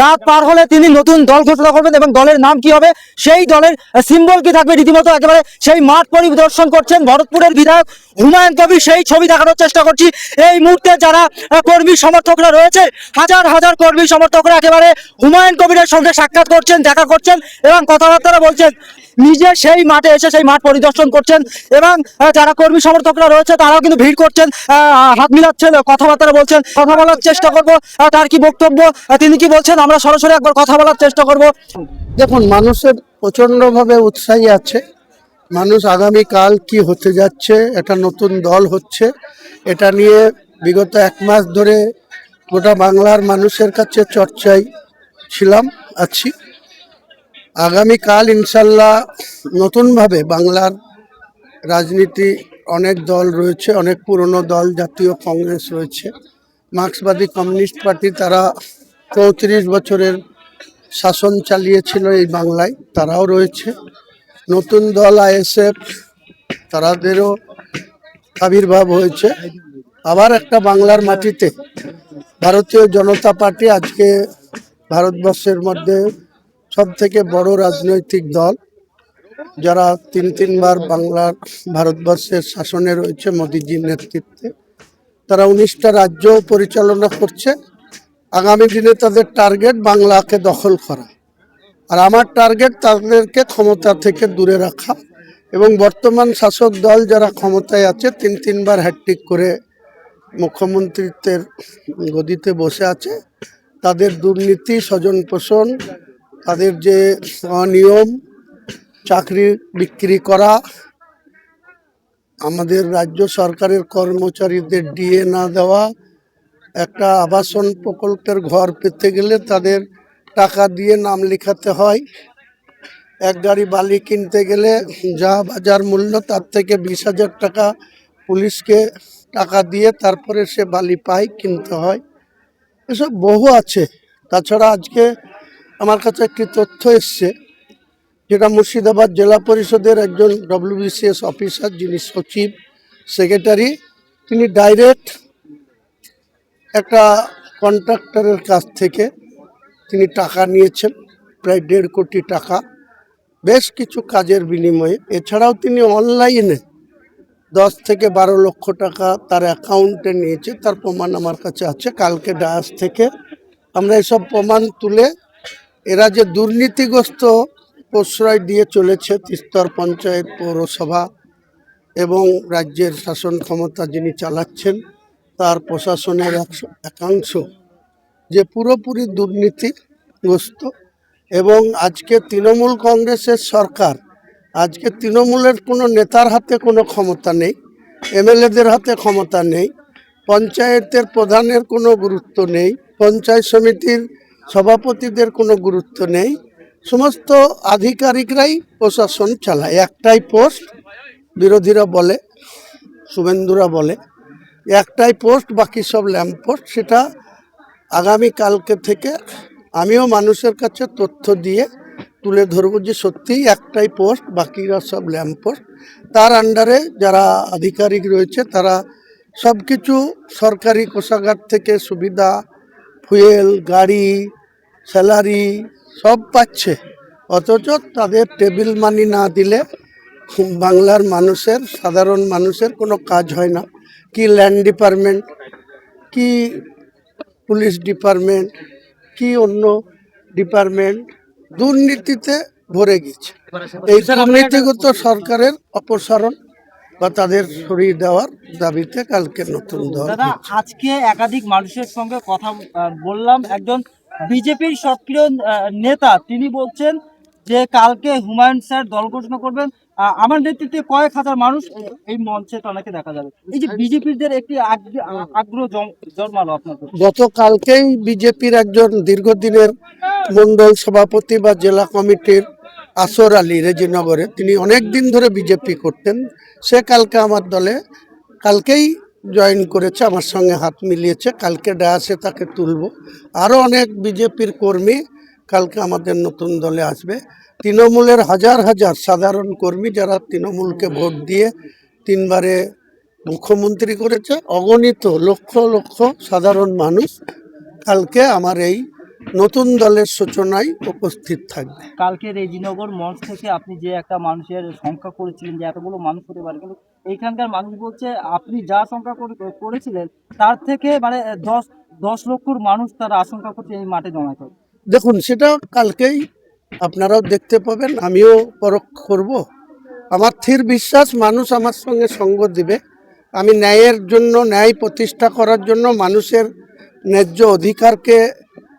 রাত পার হলে তিনি নতুন দল ঘোষণা করবেন এবং দলের নাম কি হবে? সেই দলের সিম্বল কি থাকবে? রীতিমতো একেবারে সেই মাঠ পরিদর্শন করছেন ভরতপুরের বিধায়ক হুমায়ুন কবির। সেই ছবি দেখানোর চেষ্টা করছি। এই মুহূর্তে যারা কর্মী সমর্থকরা রয়েছে, হাজার হাজার কর্মী সমর্থকরা একেবারে হুমায়ুন কবিরের সঙ্গে সাক্ষাৎ করছেন, দেখা করছেন এবং কথাবার্তা বলছেন, নিজে সেই মাঠে এসে সেই মাঠ পরিদর্শন করছেন এবং যারা কর্মী সমর্থকরা রয়েছে তারাও কিন্তু ভিড় করছেন হাত মিলাচ্ছেন কথাবার্তা বলছেন, কথা বলার চেষ্টা করব তার কি বক্তব্য? তিনি কি বলছেন? আমরা সরাসরি একবার কথা বলার চেষ্টা করব। দেখুন, মানুষের প্রচণ্ডভাবে উৎসাহী আছে। মানুষ আগামী কাল কি হতে যাচ্ছে একটা নতুন দল হচ্ছে, এটা নিয়ে বিগত এক মাস ধরে গোটা বাংলার মানুষের কাছে চর্চায় ছিলাম, আছি। আগামী কাল ইনশাল্লাহ নতুনভাবে বাংলার রাজনীতি অনেক দল রয়েছে, অনেক পুরনো দল, জাতীয় কংগ্রেস রয়েছে। মার্ক্সবাদী কমিউনিস্ট পার্টি, তারা চৌত্রিশ বছরের শাসন চালিয়েছিল এই বাংলায়, তারাও রয়েছে। নতুন দল আইএসএফ, তারাদেরও আবির্ভাব হয়েছে। আবার একটা বাংলার মাটিতে, ভারতীয় জনতা পার্টি আজকে ভারতবর্ষের মধ্যে সব থেকে বড় রাজনৈতিক দল। যারা তিন তিনবার বাংলার ভারতবর্ষের শাসনে রয়েছে মোদিজির নেতৃত্বে। তারা উনিশটা রাজ্য পরিচালনা করছে। আগামী দিনে তাদের টার্গেট বাংলাকে দখল করা। আর আমার টার্গেট তাদেরকে ক্ষমতা থেকে দূরে রাখা এবং বর্তমান শাসক দল যারা ক্ষমতায় আছে, তিন তিনবার হ্যাট্রিক করে মুখ্যমন্ত্রিত্বের গদিতে বসে আছে, তাদের দুর্নীতি স্বজন পোষণ তাদের যে অনিয়ম, চাকরি বিক্রি করা, আমাদের রাজ্য সরকারের কর্মচারীদের ডিএ না দেওয়া একটা আবাসন প্রকল্পের ঘর পেতে গেলে তাদের টাকা দিয়ে নাম লেখাতে হয়। এক গাড়ি বালি কিনতে গেলে যা বাজার মূল্য তার থেকে বিশ হাজার টাকা পুলিশকে টাকা দিয়ে তারপরে সে বালি পায়, কিনতে হয়। এসব বহু আছে। তাছাড়া আজকে আমার কাছে একটি তথ্য এসছে, যেটা মুর্শিদাবাদ জেলা পরিষদের একজন ডব্লিউবিসিএস অফিসার, যিনি সচিব, সেক্রেটারি, তিনি ডাইরেক্ট একটা কন্ট্রাক্টরের কাছ থেকে তিনি টাকা নিয়েছেন, প্রায় দেড় কোটি টাকা। বেশ কিছু কাজের বিনিময়ে। এছাড়াও তিনি অনলাইনে দশ থেকে বারো লক্ষ টাকা তার অ্যাকাউন্টে নিয়েছে। তার প্রমাণ আমার কাছে আছে। কালকে ডায়াস থেকে আমরা এসব প্রমাণ তুলে এরা যে দুর্নীতিগ্রস্ত প্রশ্রয় দিয়ে চলেছে তিস্তর পঞ্চায়েত পৌরসভা এবং রাজ্যের শাসন ক্ষমতা যিনি চালাচ্ছেন তার প্রশাসনের একশ- যে পুরোপুরি দুর্নীতিগ্রস্ত এবং আজকে তৃণমূল কংগ্রেসের সরকার, আজকে তৃণমূলের কোনো নেতার হাতে কোনো ক্ষমতা নেই, এমএলএদের হাতে ক্ষমতা নেই, পঞ্চায়েতের প্রধানের কোনো গুরুত্ব নেই, পঞ্চায়েত সমিতির সভাপতিদের কোনো গুরুত্ব নেই, সমস্ত আধিকারিকরাই প্রশাসন চালায়। একটাই পোস্ট, বিরোধীরা বলে, শুভেন্দুরা বলে একটাই পোস্ট, বাকি সব ল্যাম্প পোস্ট। সেটা আগামী কালকে থেকে আমিও মানুষের কাছে তথ্য দিয়ে তুলে ধরবো যে সত্যিই একটাই পোস্ট, বাকিরা সব ল্যাম্প পোস্ট। তার আন্ডারে যারা আধিকারিক রয়েছে, তারা সব কিছু সরকারি কোষাগার থেকে সুবিধা, ফুয়েল, গাড়ি, স্যালারি সব পাচ্ছে। অথচ তাদের টেবিল মানি না দিলে বাংলার মানুষের, সাধারণ মানুষের কোনো কাজ হয় না। কি ল্যান্ড ডিপার্টমেন্ট কি পুলিশ ডিপার্টমেন্ট কি অন্য ডিপার্টমেন্ট দুর্নীতিতে ভরে গেছে এই দুর্নীতিগত সরকারের অপসারণ বা তাদের সরিয়ে দেওয়ার দাবিতে কালকে নতুন দল আজকে একাধিক মানুষের সঙ্গে কথা বললাম। একজন বিজেপির সক্রিয় নেতা তিনি বলছেন যে কালকে হুমায়ুন স্যার দল ঘোষণা করবেন আমার নেতৃত্বে কয়েক হাজার মানুষ এই মঞ্চে টানাকে দেখা যাবে। এই যে বিজেপিদের একটি আগ্রহ জন্মালো আপনাদের। গতকালকেই বিজেপির একজন দীর্ঘদিনের মন্ডল সভাপতি বা জেলা কমিটির আসর আলী রেজিনগরে, তিনি অনেক দিন ধরে বিজেপি করতেন, সে কালকে আমার দলে, কালকেই জয়েন করেছে, আমার সঙ্গে হাত মিলিয়েছে, কালকে ডায়াসে তাকে তুলব। আরও অনেক বিজেপির কর্মী কালকে আমাদের নতুন দলে আসবে। তৃণমূলের হাজার হাজার সাধারণ কর্মী যারা তৃণমূলকে ভোট দিয়ে তিনবারে মুখ্যমন্ত্রী করেছে, অগণিত লক্ষ লক্ষ সাধারণ মানুষ কালকে আমার এই নতুন দলের সূচনায় উপস্থিত থাকবে। কালকে রেজিনগর মঞ্চ থেকে আপনি যে একটা মানুষের সংখ্যা করেছিলেন, যে এতগুলো মানুষ হতে পারে, কিন্তু এইখানকার মানুষ বলছে, আপনি যা সংখ্যা করে- করেছিলেন, তার থেকে মানে দশ দশ লক্ষর মানুষ তারা আশঙ্কা করছে এই মাঠে জমায়েত হবে। দেখুন, সেটা কালকেই আপনারাও দেখতে পাবেন, আমিও পরখ করব। আমার স্থির বিশ্বাস, মানুষ আমার সঙ্গে সঙ্গ দিবে। আমি ন্যায়ের জন্য, ন্যায় প্রতিষ্ঠা করার জন্য, মানুষের ন্যায্য অধিকারকে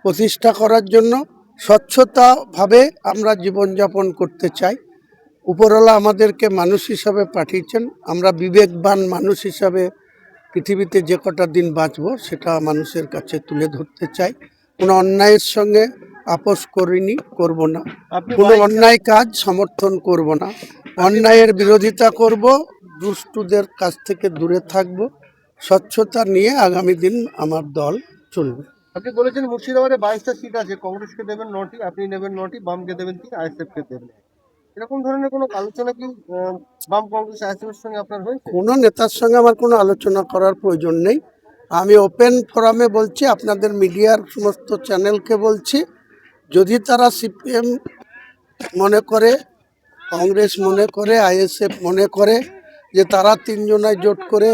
প্রতিষ্ঠা করার জন্য স্বচ্ছতাভাবে আমরা জীবনযাপন করতে চাই। উপরওয়ালা আমাদেরকে মানুষ হিসাবে পাঠিয়েছেন। আমরা বিবেকবান মানুষ হিসাবে পৃথিবীতে যে কটা দিন বাঁচব, সেটা মানুষের কাছে তুলে ধরতে চাই। কোনো অন্যায়ের সঙ্গে আপোষ করিনি করব না। কোনো অন্যায় কাজ সমর্থন করব না। অন্যায়ের বিরোধিতা করব দুষ্টুদের কাছ থেকে দূরে থাকব স্বচ্ছতা নিয়ে আগামী দিন আমার দল চলবে। আপনি বলেছেন মুর্শিদাবাদে বাইশটা সিট আছে কংগ্রেসকে দেবেন নটি আপনি নেবেন নটি বামকে দেবেন তিন আইএসএফ কে দেবেন। এরকম ধরনের কোনো আলোচনা কি বাম কংগ্রেস আইএসএফ সঙ্গে আপনার হয়েছে? কোনো নেতার সঙ্গে আমার কোনো আলোচনা করার প্রয়োজন নেই। আমি ওপেন ফোরামে বলছি, আপনাদের মিডিয়ার সমস্ত চ্যানেলকে বলছি, যদি তারা সিপিএম মনে করে, কংগ্রেস মনে করে, আইএসএফ মনে করে যে তারা তিনজনায় জোট করে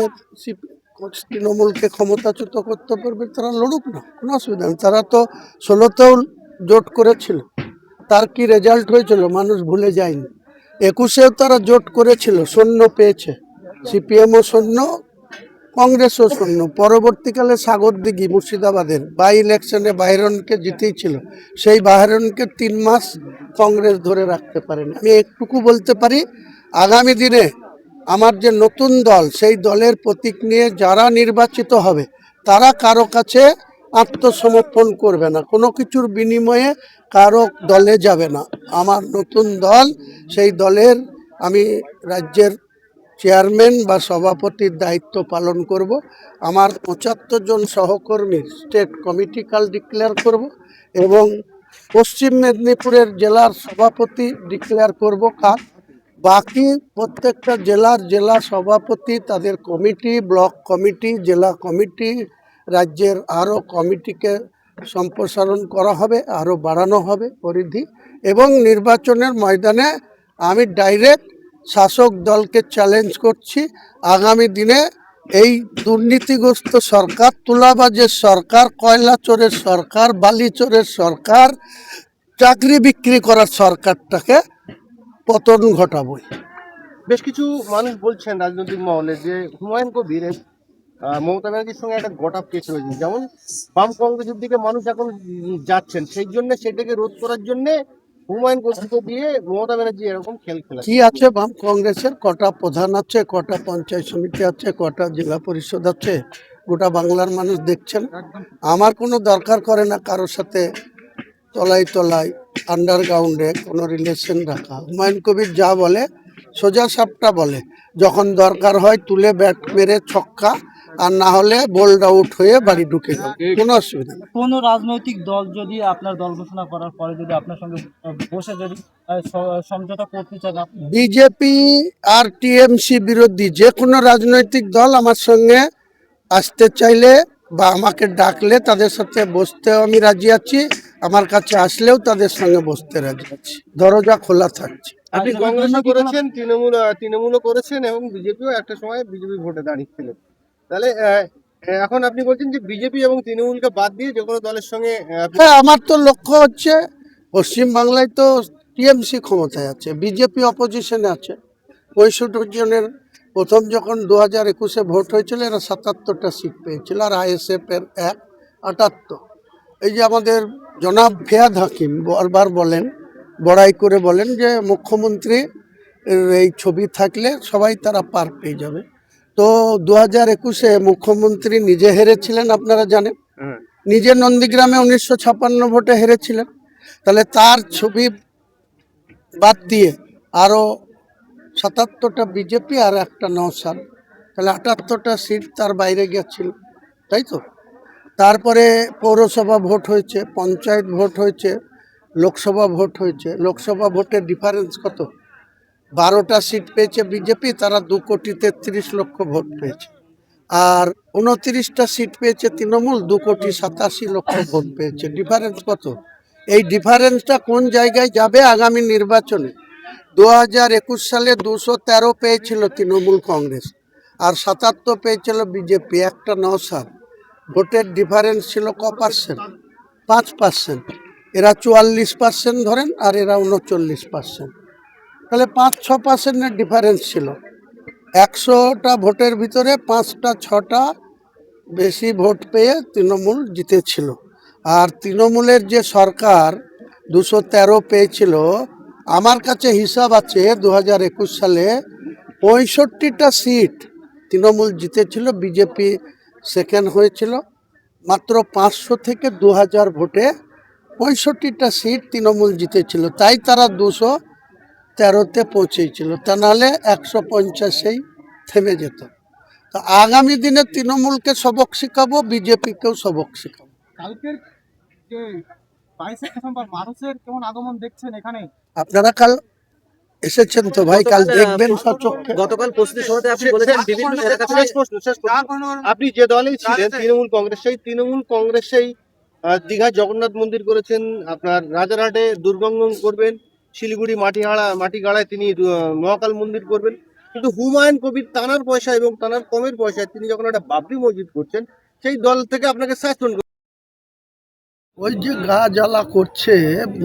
তৃণমূলকে ক্ষমতাচ্যুত করতে পারবে, তারা লড়ুক না, কোনো অসুবিধা নেই। তারা তো ষোলোতেও জোট করেছিল, তার কি রেজাল্ট হয়েছিল মানুষ ভুলে যায়নি। একুশেও তারা জোট করেছিল, সৈন্য পেয়েছে, সিপিএমও সৈন্য কংগ্রেসও শূন্য। পরবর্তীকালে সাগর দিঘি মুর্শিদাবাদের বাই ইলেকশনে বাইরনকে জিতেছিল সেই বাইরনকে তিন মাস কংগ্রেস ধরে রাখতে পারেনি। আমি একটুকু বলতে পারি, আগামী দিনে আমার যে নতুন দল, সেই দলের প্রতীক নিয়ে যারা নির্বাচিত হবে, তারা কারও কাছে আত্মসমর্পণ করবে না। কোনো কিছুর বিনিময়ে কারও দলে যাবে না। আমার নতুন দল, সেই দলের আমি রাজ্যের চেয়ারম্যান বা সভাপতির দায়িত্ব পালন করব। আমার পঁচাত্তর জন সহকর্মীর স্টেট কমিটি কাল ডিক্লেয়ার করব এবং পশ্চিম মেদিনীপুরের জেলার সভাপতি ডিক্লেয়ার করব কাল। বাকি প্রত্যেকটা জেলার জেলা সভাপতি, তাদের কমিটি, ব্লক কমিটি, জেলা কমিটি, রাজ্যের আরও কমিটিকে সম্প্রসারণ করা হবে, আরও বাড়ানো হবে পরিধি এবং নির্বাচনের ময়দানে আমি ডাইরেক্ট শাসক দলকে চ্যালেঞ্জ করছি। আগামী দিনে এই দুর্নীতিগ্রস্ত সরকার, তুলাবাজের সরকার কয়লা চোরের সরকার বালি চোরের সরকার, চাকরি বিক্রি করার সরকারটাকে পতন ঘটাবই। বেশ কিছু মানুষ বলছেন রাজনৈতিক মহলে যে হুমায়ুন কবির মমতা ব্যানার্জির সঙ্গে একটা গোটা কেস রয়েছে। যেমন বাম কংগ্রেসের দিকে মানুষ এখন যাচ্ছেন, সেই জন্য সেটাকে রোধ করার জন্য হুমায়ুন কবিরকে দিয়ে মমতা ব্যানার্জি এরকম খেল খেলা কি আছে বাম? কংগ্রেসের কটা প্রধান আছে কটা পঞ্চায়েত সমিতি আছে কটা জেলা পরিষদ আছে? গোটা বাংলার মানুষ দেখছেন। আমার কোনো দরকার করে না কারোর সাথে তলায় তলায় আন্ডারগ্রাউন্ডে কোনো রিলেশন রাখা। হুমায়ুন কবির যা বলে সোজা সাপটা বলে যখন দরকার হয় তুলে ব্যাট মেরে ছক্কা আর না হলে বোল্ড আউট হয়ে বাড়ি ঢুকে যাবে কোনো অসুবিধা নেই। কোনো রাজনৈতিক দল যদি আপনার দল ঘোষণা করার পরে যদি আপনার সঙ্গে বসে যদি সমঝোতা করতে চান বিজেপি আর টিএমসি বিরোধী যে কোনো রাজনৈতিক দল আমার সঙ্গে আসতে চাইলে বা আমাকে ডাকলে তাদের সাথে বসতেও আমি রাজি আছি। আমার কাছে আসলেও তাদের সঙ্গে বসতে রাজি আছি। দরজা খোলা থাকছে। আপনি কংগ্রেসও করেছেন তৃণমূল তৃণমূলও করেছেন এবং বিজেপিও একটা সময় বিজেপি ভোটে দাঁড়িয়েছিলেন। তাহলে এখন আপনি বলছেন যে বিজেপি এবং তৃণমূলকে বাদ দিয়ে যে কোনো দলের সঙ্গে হ্যাঁ আমার তো লক্ষ্য হচ্ছে পশ্চিমবাংলায় তো টিএমসি ক্ষমতায় আছে, বিজেপি অপোজিশনে আছে। পঁয়ষট্টি জনের প্রথম যখন দু হাজার একুশে ভোট হয়েছিল, এরা সাতাত্তরটা সিট পেয়েছিল, আর আইএসএফ এর এক, আটাত্তর। এই যে আমাদের জনাব ফিয়াদ হাকিম বারবার বলেন, বড়াই করে বলেন যে মুখ্যমন্ত্রী এই ছবি থাকলে সবাই তারা পার পেয়ে যাবে। তো দু হাজার একুশে মুখ্যমন্ত্রী নিজে হেরেছিলেন আপনারা জানেন। নিজে নন্দীগ্রামে উনিশশো ছাপ্পান্ন ভোটে হেরেছিলেন। তাহলে তার ছবি বাদ দিয়ে আরও সাতাত্তরটা বিজেপি আর একটা নসাদ তাহলে আটাত্তরটা সিট তার বাইরে গেছিল তাই তো? তারপরে পৌরসভা ভোট হয়েছে পঞ্চায়েত ভোট হয়েছে লোকসভা ভোট হয়েছে। লোকসভা ভোটের ডিফারেন্স কত? বারোটা সিট পেয়েছে বিজেপি তারা দু কোটি তেত্রিশ লক্ষ ভোট পেয়েছে। আর উনত্রিশটা সিট পেয়েছে তৃণমূল, দু কোটি সাতাশি লক্ষ ভোট পেয়েছে। ডিফারেন্স কত? এই ডিফারেন্সটা কোন জায়গায় যাবে আগামী নির্বাচনে? দু হাজার একুশ সালে দুশো তেরো পেয়েছিল তৃণমূল কংগ্রেস আর সাতাত্তর পেয়েছিল বিজেপি একটা নসাদ ভোটের ডিফারেন্স ছিল ক পার্সেন্ট পাঁচ পার্সেন্ট এরা চুয়াল্লিশ পার্সেন্ট ধরেন আর এরা উনচল্লিশ পার্সেন্ট তাহলে পাঁচ, ছ পার্সেন্টের ডিফারেন্স ছিল। একশোটা ভোটের ভিতরে পাঁচটা, ছটা বেশি ভোট পেয়ে তৃণমূল জিতেছিল। আর তৃণমূলের যে সরকার দুশো তেরো পেয়েছিল, আমার কাছে হিসাব আছে দু হাজার একুশ সালে পঁয়ষট্টিটা সিট তৃণমূল জিতেছিল, বিজেপি সেকেন্ড হয়েছিল। মাত্র পাঁচশো থেকে দু হাজার ভোটে পঁয়ষট্টিটা সিট তৃণমূল জিতেছিল। তাই তারা দুশো তেরোতে পৌঁছেছিল। তা নাহলে একশো পঞ্চাশেই থেমে যেত। তো আগামী দিনে তৃণমূলকে সবক শেখাবো বিজেপিকেও সবক শেখাবো। কালকের যে বাইশে ডিসেম্বর মানুষের কেমন আগমন দেখছেন এখানে? আপনারা কাল এসেছেন তো ভাই কাল দেখবেন সচক্ষে। গতকাল প্রস্তুতি সভাতে আপনি বলেছেন বিভিন্ন এলাকাতে শেষ প্রশ্ন, শেষ প্রশ্ন। আপনি যে দলেই ছিলেন তৃণমূল কংগ্রেস সেই তৃণমূল কংগ্রেস সেই দীঘায় জগন্নাথ মন্দির করেছেন আপনার রাজারহাটে দুর্গঙ্গম করবেন শিলিগুড়ি মাটিগাড়া মাটি গাড়ায় তিনি মহাকাল মন্দির করবেন। কিন্তু হুমায়ুন কবির তানার পয়সা এবং তানার কমের পয়সায় তিনি যখন একটা বাবরি মসজিদ করছেন, সেই দল থেকে আপনাকে সাসপেন্ড ওই যে গা জ্বালা করছে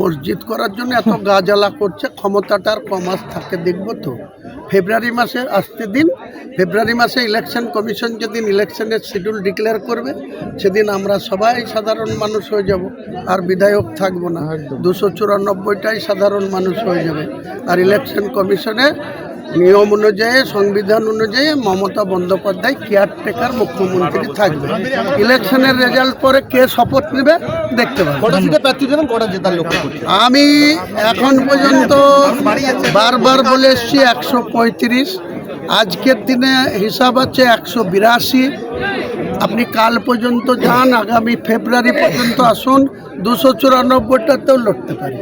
মসজিদ করার জন্য এত গা জ্বালা করছে ক্ষমতাটার কমাস থাকে দেখব তো। ফেব্রুয়ারি মাসে আসতে দিন ফেব্রুয়ারি মাসে ইলেকশন কমিশন যেদিন ইলেকশনের শিডিউল ডিক্লেয়ার করবে সেদিন আমরা সবাই সাধারণ মানুষ হয়ে যাব আর বিধায়ক থাকব না। দুশো চুরানব্বইটাই সাধারণ মানুষ হয়ে যাবে। আর ইলেকশন কমিশনে নিয়ম অনুযায়ী সংবিধান অনুযায়ী মমতা বন্দ্যোপাধ্যায় কেয়ারটেকার মুখ্যমন্ত্রী থাকবে। ইলেকশনের রেজাল্ট পরে কে শপথ নেবে দেখতে পাবে। আমি এখন পর্যন্ত বারবার বলে এসছি একশো পঁয়ত্রিশ। আজকের দিনে হিসাব আছে একশো বিরাশি। আপনি কাল পর্যন্ত যান আগামী ফেব্রুয়ারি পর্যন্ত আসুন। দুশো চুরানব্বইটাতেও লড়তে পারি।